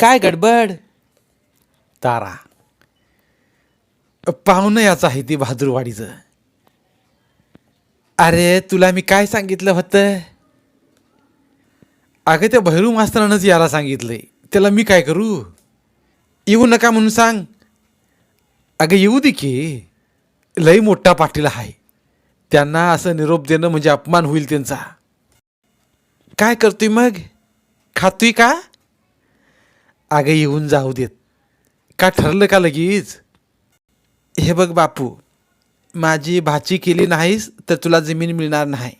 काय गडबड? तारा पाहुणं याचं आहे ती बहादूरवाडीचं अरे तुला मी काय सांगितलं होतं? अगं त्या भैरू मास्तरानंच याला सांगितलंय. त्याला मी काय करू? येऊ नका म्हणून सांग. अगं येऊ दे की. लई मोठा पाटील आहे. त्यांना असं निरोप देणं म्हणजे अपमान होईल त्यांचा. काय करतोय मग? खातोय का? अगं येऊन जाऊ देत. का ठरलं का लगेच? हे बघ बापू माझी भाची केली नाहीस तर तुला जमीन मिळणार नाही.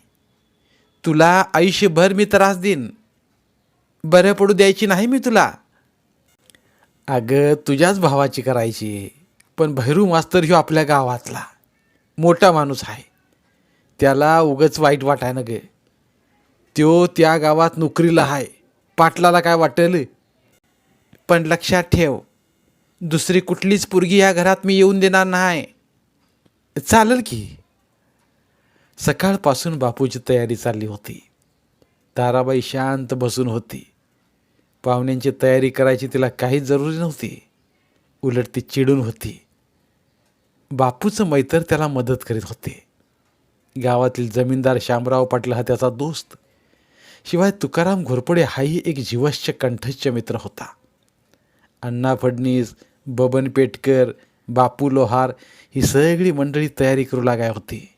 तुला आयुष्यभर मी त्रास देईन. बरं पडू द्यायची नाही मी तुला. अगं तुझ्याच भावाची करायची पण भैरू मास्तर ह्यो आपल्या गावातला. मोठा माणूस आहे. त्याला उगच वाईट वाटाय ना ग. त्यो त्या गावात नोकरीला आहे. पाटलाला काय वाटेल? पण लक्षात ठेव दुसरी कुठलीच पोरगी या घरात मी येऊन देणार नाही. चालेल की? सकाळपासून बापूची तयारी चालली होती. ताराबाई शांत बसून होती. पाहुण्यांची तयारी करायची तिला काही जरुरी नव्हती. उलट ती चिडून होती. बापूचं मैतर त्याला मदत करीत होते. गावातील जमीनदार श्यामराव पाटील हा त्याचा दोस्त. शिवाय तुकाराम घोरपडे हाही एक जीवश्च कंठश्च मित्र होता. अण्णा फडणीस बबन पेटकर बापू लोहार ही सगळी मंडळी तयारी करू लागाय होती.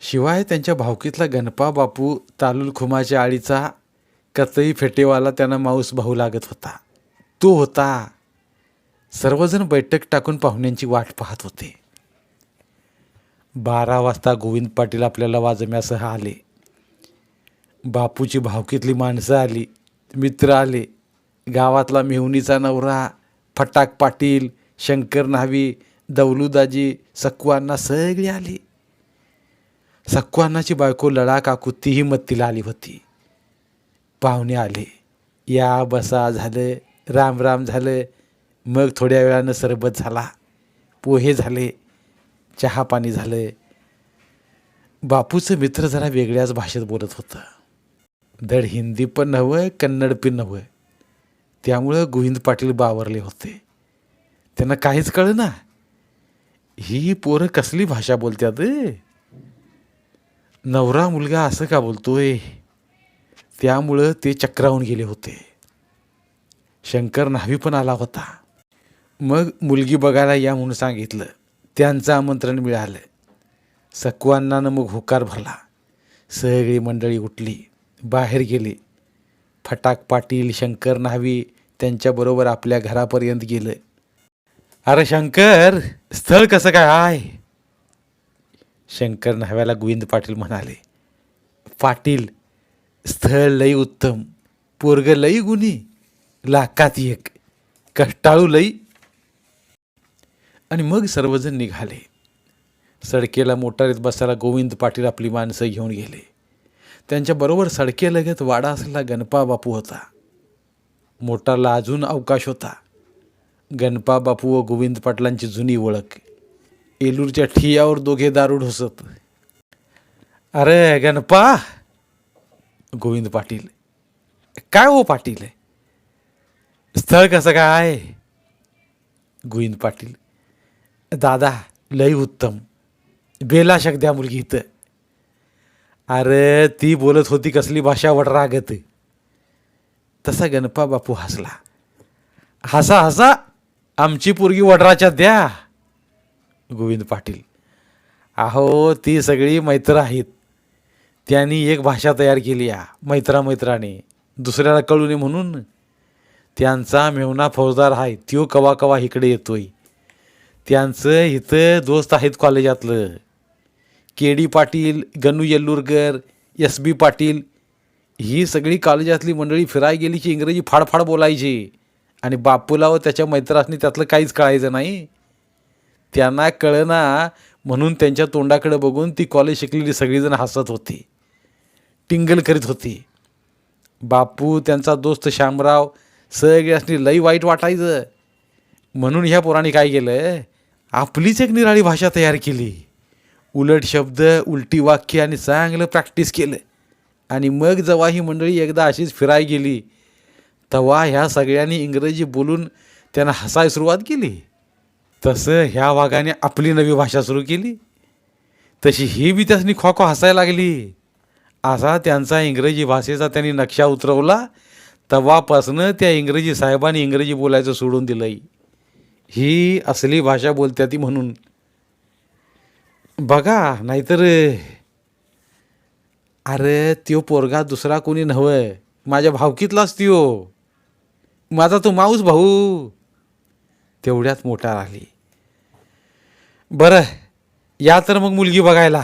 शिवाय त्यांच्या भावकीतला गणपा बापू तालुल खुमाच्या आळीचा कतई फेटेवाला त्यांना माऊस भाऊ लागत होता. तो होता. सर्वजण बैठक टाकून पाहुण्यांची वाट पाहत होते. बारा वाजता गोविंद पाटील आपल्याला वाजम्यासह आले. बापूची भावकीतली माणसं आली मित्र आले गावातला मेहुणीचा नवरा फटाक पाटील शंकर न्हावी दौलूदाजी सक्वान्ना सगळी आली. सक्कूअण्णाची बायको लडा काकू तीही मत्तीला आली होती. पाहुणे आले. या बसा झालं राम राम झालं. मग थोड्या वेळानं सरबत झाला. पोहे झाले. चहा पाणी झालं. बापूचं मित्र जरा वेगळ्याच भाषेत बोलत होतं. धड हिंदी पण नव्हं कन्नड पण नव्हं. त्यामुळं गोविंद पाटील बावरले होते. त्यांना काहीच कळलं ना ही पोरं कसली भाषा बोलतात नवरा मुलगा असं का बोलतोय? त्यामुळं ते चक्रावून गेले होते. शंकर न्हावी पण आला होता. मग मुलगी बघायला या म्हणून सांगितलं. त्यांचं आमंत्रण मिळालं. सकवांनानं मग होकार भरला. सगळी मंडळी उठली. बाहेर गेली. फटाक पाटील शंकर न्हावी त्यांच्याबरोबर आपल्या घरापर्यंत गेलं. अरे शंकर स्थळ कसं काय? आहे शंकर न्हाव्याला गोविंद पाटील म्हणाले पाटील स्थळ लई उत्तम पोरग लई गुणी लाकात एक कष्टाळू लई. आणि मग सर्वजण निघाले. सडकेला मोटारीत बसायला गोविंद पाटील आपली माणसं घेऊन गेले. त्यांच्याबरोबर सडकेलगत वाडा असलेला गणपा बापू होता. मोटारला अजून अवकाश होता. गणपा बापू व गोविंद पाटलांची जुनी ओळख. एलूरच्या ठियावर दोघे दारू ढोसत. अरे गणपा! गोविंद पाटील. काय हो पाटील? स्थळ कसं काय? गोविंद पाटील. दादा लई उत्तम. बेला द्या मुलगी इथं. अरे ती बोलत होती कसली भाषा वडरागत तसा गणपा बापू हसला. हसा हसा आमची पोरगी वडराच्या द्या गोविंद पाटील. अहो ती सगळी मैत्र आहेत. त्यांनी एक भाषा तयार केली या मैत्रा मैत्राने. दुसऱ्याला कळू नये म्हणून. त्यांचा मेवना फौजदार आहे त्यो कवा कवा इकडे येतोय. त्यांचं इथं दोस्त आहेत कॉलेजातलं K D Patil Ganu Yellurkar S B Patil ही सगळी कॉलेजातली मंडळी फिराय गेली की इंग्रजी फाडफाड बोलायची. आणि बापूला व त्याच्या मैत्रासनी त्यातलं काहीच कळायचं नाही. त्यांना कळना म्हणून त्यांच्या तोंडाकडे बघून ती कॉलेज शिकलेली सगळीजण हसत होती. टिंगल करीत होती. बापू त्यांचा दोस्त श्यामराव सगळ्यासनी लई वाईट वाटायचं. म्हणून ह्या पोराने काय केलं? आपलीच एक निराळी भाषा तयार केली. उलट शब्द उलटी वाक्य आणि चांगलं प्रॅक्टिस केलं. आणि मग जेव्हा ही मंडळी एकदा अशीच फिराय गेली तेव्हा ह्या सगळ्यांनी इंग्रजी बोलून त्यांना हसाय सुरुवात केली. तसं ह्या वाघाने आपली नवी भाषा सुरू केली. तशी ही बी त्यासनी खो खो हसायला लागली. असा त्यांचा इंग्रजी भाषेचा त्यांनी नक्षा उतरवला. तेव्हापासनं त्या इंग्रजी साहेबांनी इंग्रजी बोलायचं सोडून दिलंय. ही असली भाषा बोलत्या ती म्हणून. बघा नाहीतर अरे त्यो पोरगा दुसरा कोणी नव्हय माझ्या भावकीतलाच त्यो माझा तो माऊस भाऊ. तेवढ्यात मोठा राहिली बरं या तर मग मुलगी बघायला.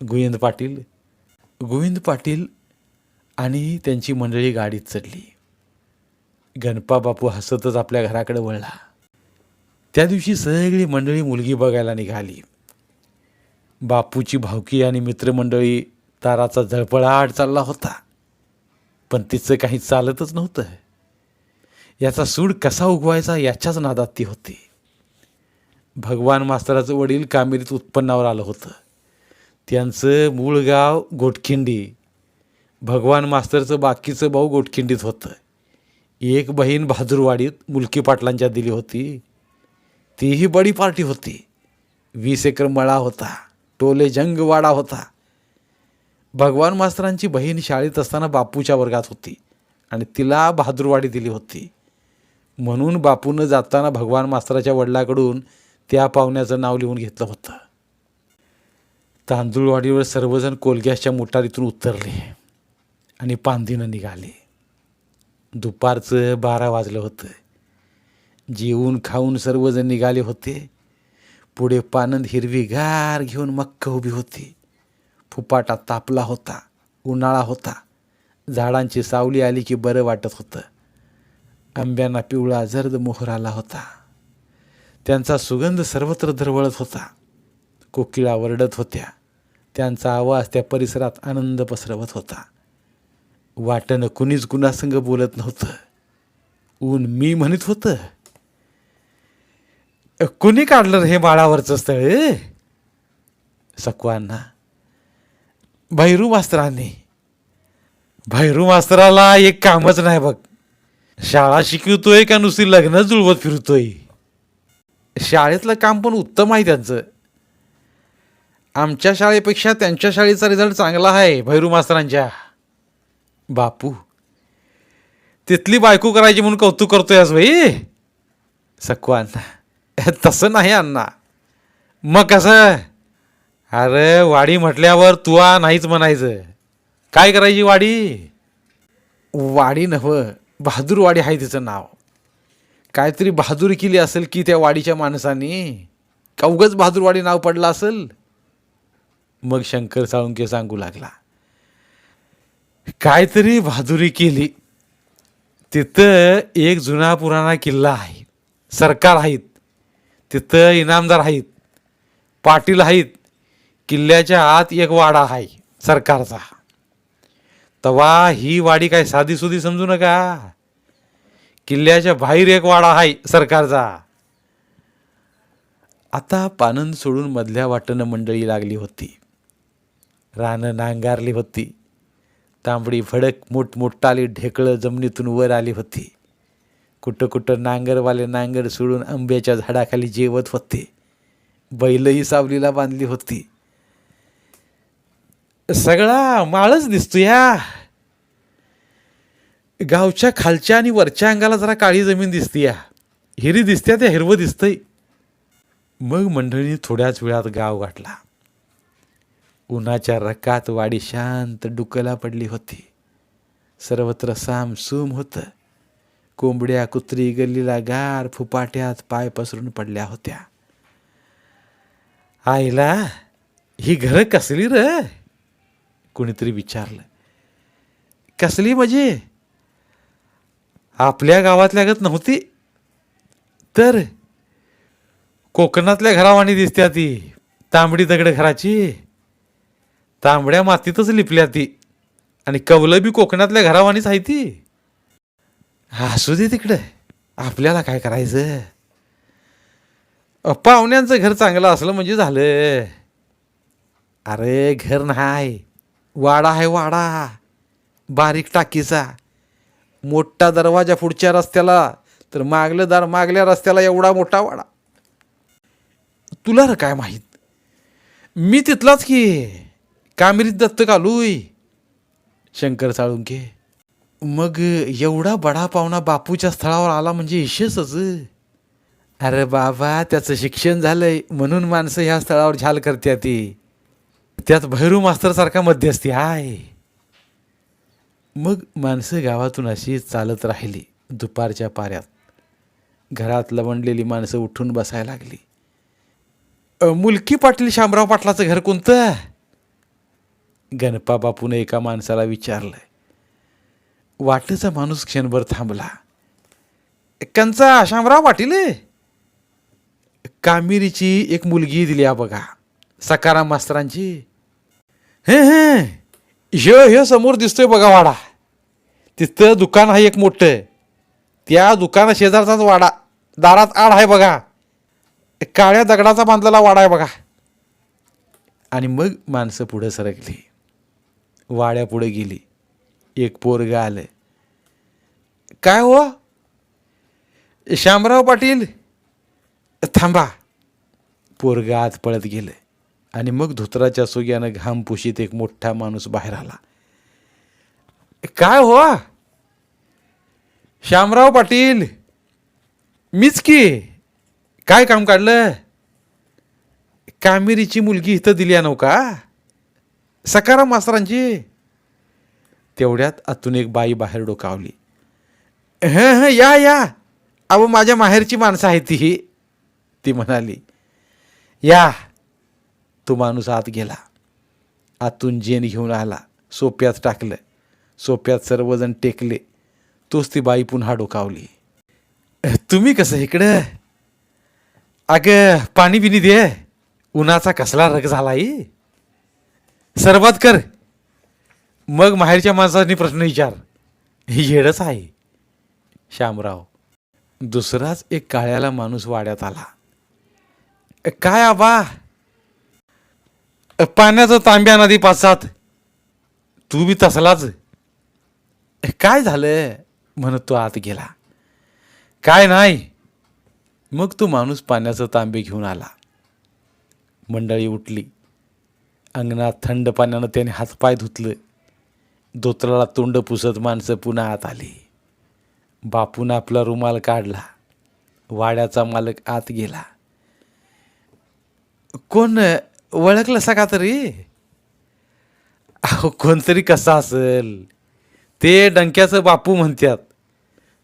गोविंद पाटील. गोविंद पाटील आणि त्यांची मंडळी गाडीत चढली. गणपा बापू हसतच आपल्या घराकडे वळला. त्या दिवशी सगळी मंडळी मुलगी बघायला निघाली. बापूची भावकी आणि मित्रमंडळी ताराचा झळपळाट चालला होता. पण तिचं काही चालतच नव्हतं. याचा सूड कसा उगवायचा याच्याच नादात ती होती. भगवान मास्तराचं वडील कामेरीत उत्पन्नावर आलं होतं. त्यांचं मूळ गाव गोटखिंडी. भगवान मास्तरचं बाकीचं भाऊ गोटखिंडीत होतं. एक बहीण बहादूरवाडीत मुलकी पाटलांच्या दिली होती. तीही बडी पार्टी होती. वीस एकर मळा होता. टोले जंगवाडा होता. भगवान मास्तरांची बहीण शाळेत असताना बापूच्या वर्गात होती आणि तिला बहादूरवाडी दिली होती. म्हणून बापूनं जाताना भगवान मास्तराच्या वडिलाकडून त्या पाहुण्याचं नाव लिहून घेतलं होतं. तांदूळवाडीवर सर्वजण कोलगॅसच्या मोटारीतून उतरले आणि पांदीनं निघाले. दुपारचं बारा वाजलं होतं. जेवून खाऊन सर्वजण निघाले होते. पुढे पानंद हिरवीगार घेऊन मक्क उभी होती. फुपाटा तापला होता उन्हाळा होता. झाडांची सावली आली की बरं वाटत होतं. आंब्यांना पिवळा जर्द मोहर आला होता. त्यांचा सुगंध सर्वत्र दरवळत होता. कोकिळा वरडत होत्या. त्यांचा आवाज त्या परिसरात आनंद पसरवत होता. वाटणं कुणीच कुणासंग बोलत नव्हतं. ऊन मी म्हणत होतं कुणी काढलं हे माळावरचं स्थळ सकवांना भैरू मास्तरांनी. भैरू मास्तराला एक कामच नाही बघ. शाळा शिकवतोय का नुसती लग्न जुळवत फिरतोय? शाळेतलं काम पण उत्तम आहे त्यांचं. आमच्या शाळेपेक्षा त्यांच्या शाळेचा रिझल्ट चांगला आहे भैरू मास्तरांच्या. बापू. तिथली बायको करायची म्हणून कौतुक करतोय आज भाई सकवांना तसं नाही अण्णा. मग कसं? अरे वाडी म्हटल्यावर तुआ नाहीच म्हणायचं. काय करायची वाडी? वाडी नव्ह बहादूरवाडी आहे तिचं नाव. काहीतरी बहादुरी केली असेल की त्या वाडीच्या माणसाने? का उगच बहादूरवाडी नाव पडलं असेल? मग शंकर साळुंके सांगू लागला. काहीतरी बहादुरी केली. तिथं एक जुना पुराणा किल्ला आहे. सरकार आहेत. तिथं इनामदार आहेत पाटील आहेत किल्ल्याच्या आत एक वाडा आहे सरकारचा. तवा ही वाडी काय साधीसुधी समजू नका. किल्ल्याच्या बाहेर एक वाडा आहे सरकारचा. आता पानंद सोडून मधल्या वाटणं मंडळी लागली होती. रानं नांगारली होती. तांबडी भडक मोठमोठाली ढेकळं जमिनीतून वर आली होती. कुठं कुठं नांगरवाले नांगर सोडून आंब्याच्या झाडाखाली जेवत होते. बैलही सावलीला बांधली होती. सगळा माळच दिसतो या गावच्या खालच्या आणि वरच्या अंगाला जरा काळी जमीन दिसते या हिरी दिसत्या त्या हिरवं दिसतंय. मग मंडळीने थोड्याच वेळात गाव गाठला. उन्हाच्या रकात वाडी शांत डुकला पडली होती. सर्वत्र सामसूम होतं. कोंबड्या कुत्री गल्लीला गार फुपाट्यात पाय पसरून पडल्या होत्या. आईला ही घरं कसली र? कुणीतरी विचारलं. कसली म्हणजे? आपल्या गावातल्या गत नव्हती? तर कोकणातल्या घरावाणी दिसत्या ती तांबडी दगड घराची. तांबड्या मातीतच लिपल्या ती आणि कवलं बी कोकणातल्या घरावानीच आहे ती. असू दे तिकडं. आपल्याला काय करायचं? पाहुण्यांचं घर चांगलं असलं म्हणजे झालं. अरे घर नाही. वाडा आहे वाडा. बारीक टाकीचा. मोठा दरवाजा पुढच्या रस्त्याला. तर मागलं दार मागल्या रस्त्याला एवढा मोठा वाडा. तुला र काय माहीत? मी तिथलाच की. कामिरीत दत्त कालूय शंकर साळुंके. मग एवढा बडा पाहुणा बापूच्या स्थळावर आला म्हणजे यशसच अरे बाबा त्याचं शिक्षण झालंय म्हणून माणसं ह्या स्थळावर झाल करते ती. त्यात भैरू मास्तरसारखा मध्यस्थी हाय. मग माणसं गावातून अशी चालत राहिली दुपारच्या पाऱ्यात. घरात लवंडलेली माणसं उठून बसायला लागली. मुलकी पाटील शामराव पाटलाचं घर कोणतं? गणपा बापूने एका माणसाला विचारलं वाटेचा माणूस क्षणभर थांबला. कंचा शामराव पाटील कामिरीची एक मुलगी दिली हा बघा सकाराम मास्तरांची. हे हे ह्यो ह्यो समोर दिसतोय बघा वाडा. तिथं दुकान आहे एक मोठं. त्या दुकाना शेजारचाच वाडा दारात आड आहे बघा. काळ्या दगडाचा बांधलेला वाडा आहे बघा. आणि मग माणसं पुढं सरकली. वाड्या पुढे गेली. एक पोरग आलं काय हो? श्यामराव पाटील? थांबा. पोरग आत पळत गेलं आणि मग धोत्राच्या सुग्यानं घामपुशीत एक मोठा माणूस बाहेर आला. काय हो? श्यामराव पाटील? मीच की? काय काम काढलं कामेरीची मुलगी इथं दिली आहे नव का? सकाराम मास्तरांची? तेवढ्यात आतून एक बाई बाहेर डोकावली. हं हं या या. अहो माझ्या माहेरची माणसं आहे ती ती म्हणाली या. तो माणूस आत गेला. आतून जेन घेऊन आला. सोप्यात टाकलं. सोप्यात सर्वजण टेकले. तोच ती बाई पुन्हा डोकावली. तुम्ही कसं इकडं? अगं पाणी बिनी दे. उन्हाचा कसला रग झालाय? सर्वात कर. मग माहेरच्या माणसांनी प्रश्न विचार. येडच आहे. श्यामराव दुसराच एक काळ्याला माणूस वाड्यात आला. काय आबा? पाण्याचं तांब्या नदी पाचात तू बी तसलाच. काय झालं? म्हणत तो आत गेला. काय नाही. मग तो माणूस पाण्याचं तांबे घेऊन आला. मंडळी उठली. अंगणात थंड पाण्यानं त्याने हातपाय धुतलं. धोत्राला तोंड पुसत माणसं पुन्हा आत आली. बापून आपला रुमाल काढला. वाड्याचा मालक आत गेला. कोण ओळखलं सका तरी? अहो कोणतरी कसा असेल? ते डंक्याचं बापू म्हणतात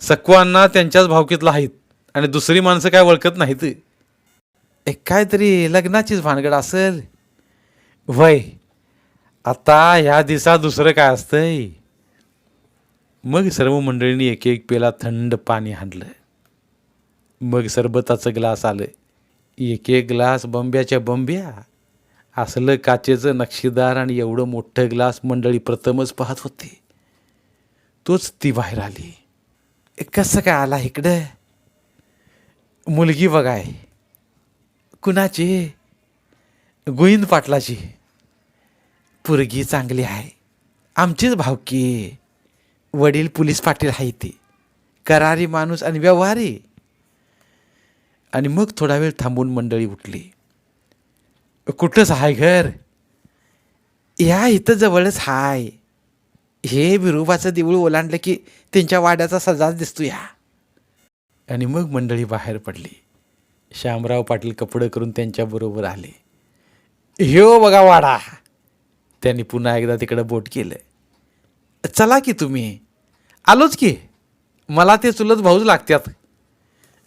सकवांना त्यांच्याच भावकीतला आहेत. आणि दुसरी माणसं काय ओळखत नाहीत? एक काहीतरी लग्नाचीच भानगड असेल? वय आता ह्या दिवसात दुसरं काय असतंय? मग सर्व मंडळींनी एक एक पेला थंड पाणी हाणलं मग सरबताचं ग्लास आलं एक एक ग्लास बंब्याच्या बंब्या असलं काचेचं नक्षीदार आणि एवढं मोठं ग्लास मंडळी प्रथमच पाहत होते. तोच ती बाहेर आली. कसं काय आला इकडं? मुलगी बघाय. कुणाची? गोविंद पाटलाची. पुरगी चांगली आहे. आमचीच भावकी वडील पोलीस पाटील आहे ती. करारी माणूस आणि व्यवहारी. आणि मग थोडा वेळ थांबून मंडळी उठली. कुठंच हाय घर? या इथं जवळच हाय. हे विरोबाचं देऊळ ओलांडलं की त्यांच्या वाड्याचा सजाच दिसतो या आणि मग मंडळी बाहेर पडली. श्यामराव पाटील कपडे करून त्यांच्याबरोबर आले. ह्यो बघा वाडा. त्यांनी पुन्हा एकदा तिकडं बोट केलं चला की तुम्ही. आलोच की. मला ते चुलत भाऊच लागतात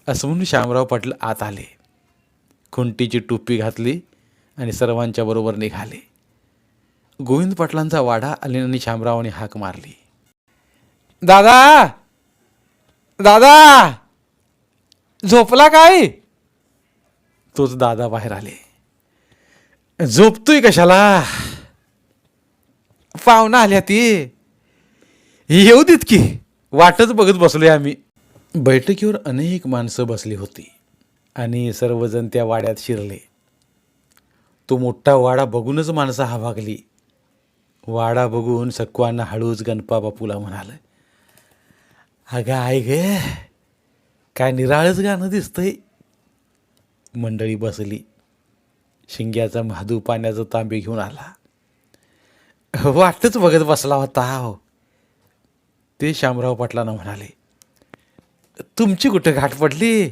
असं म्हणून श्यामराव पाटील आत आले. खुंटीची टोपी घातली आणि सर्वांच्या बरोबर निघाले. गोविंद पाटलांचा वाडा आल्याने श्यामरावाने हाक मारली. दादा! दादा! झोपला काय? तोच दादा बाहेर आले. झोपतोय कशाला? पाहुणा आल्या ती येऊ देत की. वाटच बघत बसलोय आम्ही. बैठकीवर अनेक माणसं बसली होती आणि सर्वजण त्या वाड्यात शिरले. तो मोठा वाडा बघूनच माणसं हाभागली वाडा बघून सक्वानं हळूच गणपा बापूला म्हणाल अगं आय ग काय निराळच गाणं दिसतंय. मंडळी बसली. शिंग्याचा महादू पाण्याचं तांबे घेऊन आला. वाटच बघत बसला होता हो. ते शामराव पाटलांना म्हणाले तुमची कुठं घाट पडली?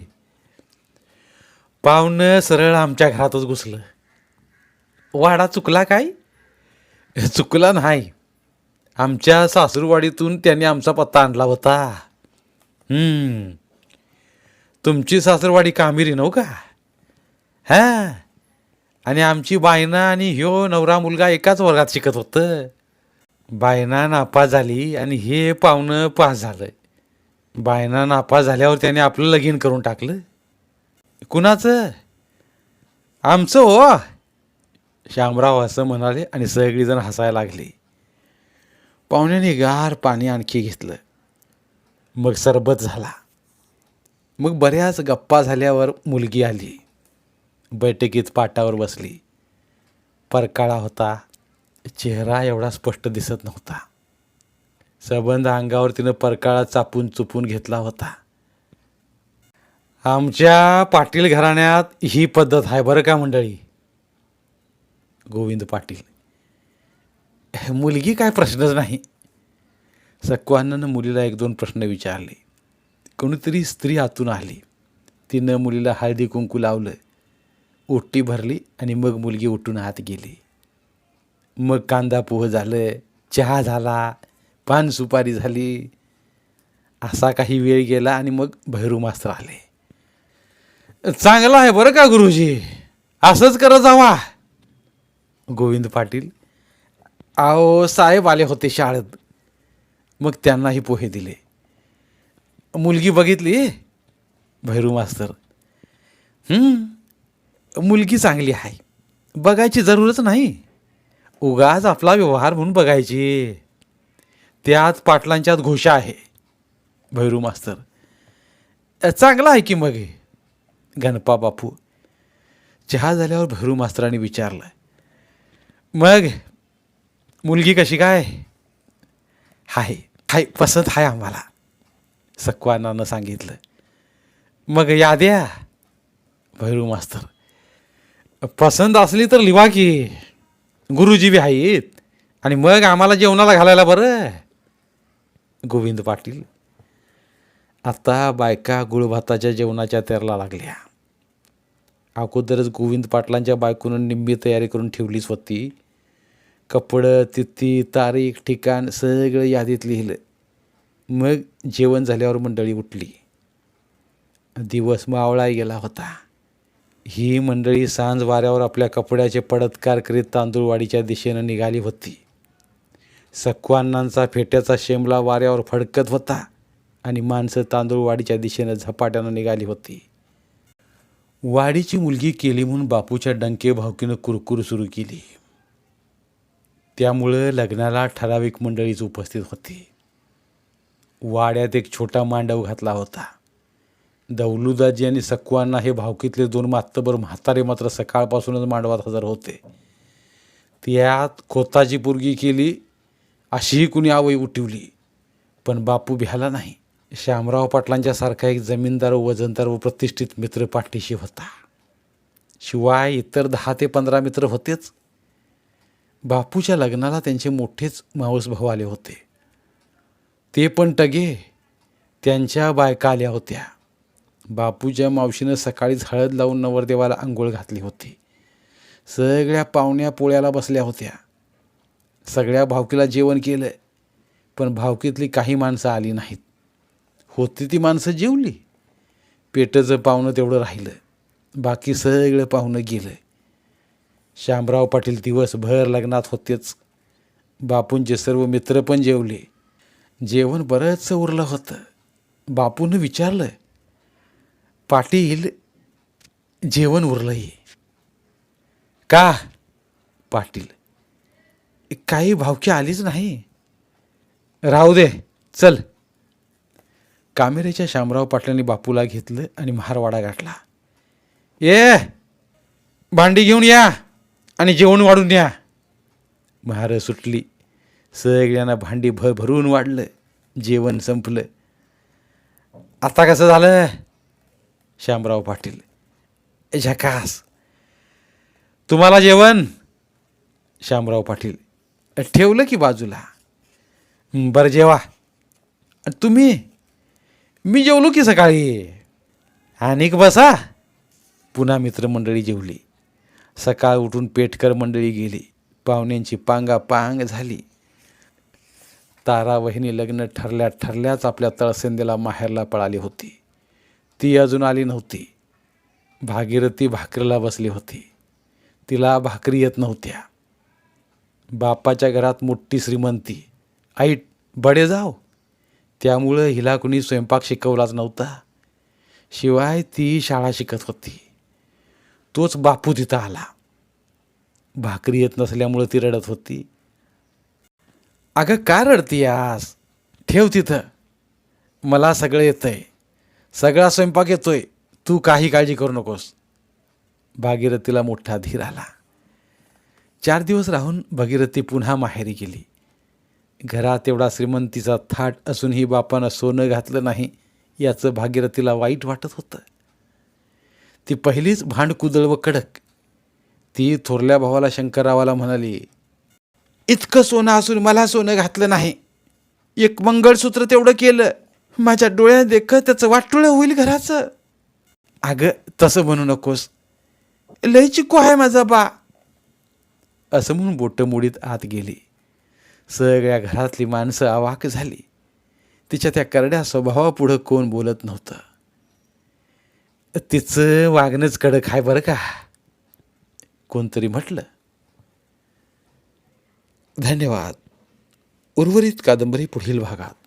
पाहुणं सरळ आमच्या घरातच घुसलं. वाडा चुकला काय? चुकला नाही. आमच्या सासूरवाडीतून त्यांनी आमचा पत्ता आणला होता. तुमची सासूरवाडी कामिरी नव्ह का? हां. आणि आमची बायना आणि ह्यो नवरा मुलगा एकाच वर्गात शिकत होतं. बायना नापास झाली आणि हे पाहुणं पास झालं बायना नापास झाल्यावर त्याने आपलं लगीन करून टाकलं. कुणाचं? आमचं हो. श्यामराव असं म्हणाले आणि सगळीजण हसायला लागली. पाहुण्याने गार पाणी आणखी घेतलं. मग सरबत झाला. मग बऱ्याच गप्पा झाल्यावर मुलगी आली. बैठकीत पाटावर बसली. परकाळा होता. चेहरा एवढा स्पष्ट दिसत नव्हता. सबंध अंगावर तिनं परकाळा चापून चुपून घेतला होता. आमच्या पाटील घराण्यात ही पद्धत आहे बरं का मंडळी? गोविंद पाटील. मुलगी काय प्रश्नच नाही. सक्वानानं मुलीला एक दोन प्रश्न विचारले. कोणीतरी स्त्री आतून आली. तिनं मुलीला हळदी कुंकू लावलं. ओटी भरली आणि मग मुलगी उठून आत गेली. मग कांदा पोह झालं चहा झाला पान सुपारी झाली. असा काही वेळ गेला आणि मग भैरू मास्तर आले. चांगला आहे बरं का गुरुजी? असंच करत जावा. गोविंद पाटील आओ साहेब आले होते शाळेत. मग त्यांनाही पोहे दिले. मुलगी बघितली? भैरू मास्तर. हम्म मुलगी चांगली आहे. बघायची जरूरच नाही. उगाच आपला व्यवहार म्हणून बघायची. त्यात पाटलांच्यात घोषा आहे. भैरू मास्तर. चांगला आहे की मग हे." गणपा बापू. चहा झाल्यावर भैरू मास्तरांनी विचारलं. मग मुलगी कशी काय? हाय हाय पसंत आहे आम्हाला. सक्वानानं सांगितलं. मग याद्या भैरू मास्तर. पसंत असली तर लिवा की. गुरुजी बी आहेत. आणि मग आम्हाला जेवणाला घालायला बरं. गोविंद पाटील. आता बायका गुळभाताच्या जेवणाच्या तेरला लागल्या. अगोदरच गोविंद पाटलांच्या बायकोनं निम्मी तयारी करून ठेवलीच होती. कपडं तिथी तारीख ठिकाण सगळं यादीत लिहिलं. मग जेवण झाल्यावर मंडळी उठली. दिवस मावळा गेला होता. ही मंडळी सांज वाऱ्यावर आपल्या कपड्याचे पडतकार करीत तांदूळवाडीच्या दिशेनं निघाली होती. सक्वानांचा फेट्याचा शेंबला वाऱ्यावर फडकत होता आणि माणसं तांदूळवाडीच्या दिशेनं झपाट्यानं निघाली होती. वाडीची मुलगी केली म्हणून बापूच्या डंके भावकीनं कुरकुर सुरू केली. त्यामुळं लग्नाला ठराविक मंडळीच उपस्थित होती. वाड्यात एक छोटा मांडव घातला होता. दौलुदाजी आणि सक्वांना हे भावकीतले दोन मात्तबर म्हातारे मात्र सकाळपासूनच मांडवात हजर होते. त्यात खोताची पुरगी केली अशीही कुणी आवई उठवली. पण बापू भ्याला नाही. श्यामराव पाटलांच्या सारखा एक जमीनदार वजनदार व प्रतिष्ठित मित्र पाठीशी होता. शिवाय इतर दहा ते पंधरा मित्र होतेच. बापूच्या लग्नाला त्यांचे मोठेच मावस भाऊ आले होते. ते पण टगे त्यांच्या बायका आल्या होत्या. बापूच्या मावशीनं सकाळीच हळद लावून नवरदेवाला आंघोळ घातली होती. सगळ्या पाहुण्या पोळ्याला बसल्या होत्या. सगळ्या भावकीला जेवण केलं पण भावकीतली काही माणसं आली नाहीत. होती ती माणसं जेवली. पेटचं पाहुणं तेवढं राहिलं. बाकी सगळं पाहुणं गेलं. श्यामराव पाटील दिवसभर लग्नात होतेच. बापूंचे सर्व मित्र पण जेवले. जेवण बरंच उरलं होतं. बापूनं विचारलं पाटील जेवण उरलंय. का? पाटील. काही भावकी आलीच नाही. राहू दे चल. कामेऱ्याच्या शामराव पाटलांनी बापूला घेतलं आणि महारवाडा गाठला. ये भांडी घेऊन या आणि जेवण वाढून या. महार सुटली. सगळ्यांना भांडी भर भरून वाढलं. जेवण संपलं. आता कसं झालं? श्यामराव पाटील. झकास. तुम्हाला जेवण? श्यामराव पाटील. ठेवलं की बाजूला? बरं जेवा. तुम्ही? मी जेवलो की सकाळी? आणि बसा. पुन्हा मित्रमंडळी जेवली. सकाळ उठून पेटकर मंडळी गेली. पाहुण्यांची पांगा पांग झाली. तारा वहिनी लग्न ठरल्या ठरल्याच आपल्या तळसेंदेला माहेरला पळाली होती. ती अजून आली नव्हती. भागीरथी भाकरीला बसली होती. तिला भाकरी येत नव्हत्या. बापाच्या घरात मोठी श्रीमंती. आई बडे जाव. त्यामुळं हिला कुणी स्वयंपाक शिकवलाच नव्हता. शिवाय ती शाळा शिकत होती. तोच बापू तिथं आला. भाकरी येत नसल्यामुळं ती रडत होती. अगं का रडती आस ठेव तिथं. मला सगळं येतंय. सगळा स्वयंपाक येतोय. तू काही काळजी करू नकोस. भागीरथीला मोठा धीर आला. चार दिवस राहून भगीरथी पुन्हा माहेरी गेली. घरात एवढा श्रीमंतीचा थाट असूनही बापानं सोनं घातलं नाही याचं भागीरथीला वाईट वाटत होतं. ती पहिलीच भांडकुदळ व कडक. ती थोरल्या भावाला शंकररावाला म्हणाली इतकं सोनं असून मला सोनं घातलं नाही. एक मंगळसूत्र तेवढं केलं. माझ्या डोळ्यात देखत त्याचं वाटोळं होईल घराचं. अगं तसं म्हणू नकोस. लय चिकू आहे माझा बा. असं म्हणून बोटं मुडीत आत गेली. सगळ्या घरातली माणसं आवाक झाली. तिच्या त्या करड्या स्वभावापुढं कोण बोलत नव्हतं. तिचं वागणंच कडक आहे बरं का? कोणतरी म्हटलं. धन्यवाद. उर्वरित कादंबरी पुढील भागात.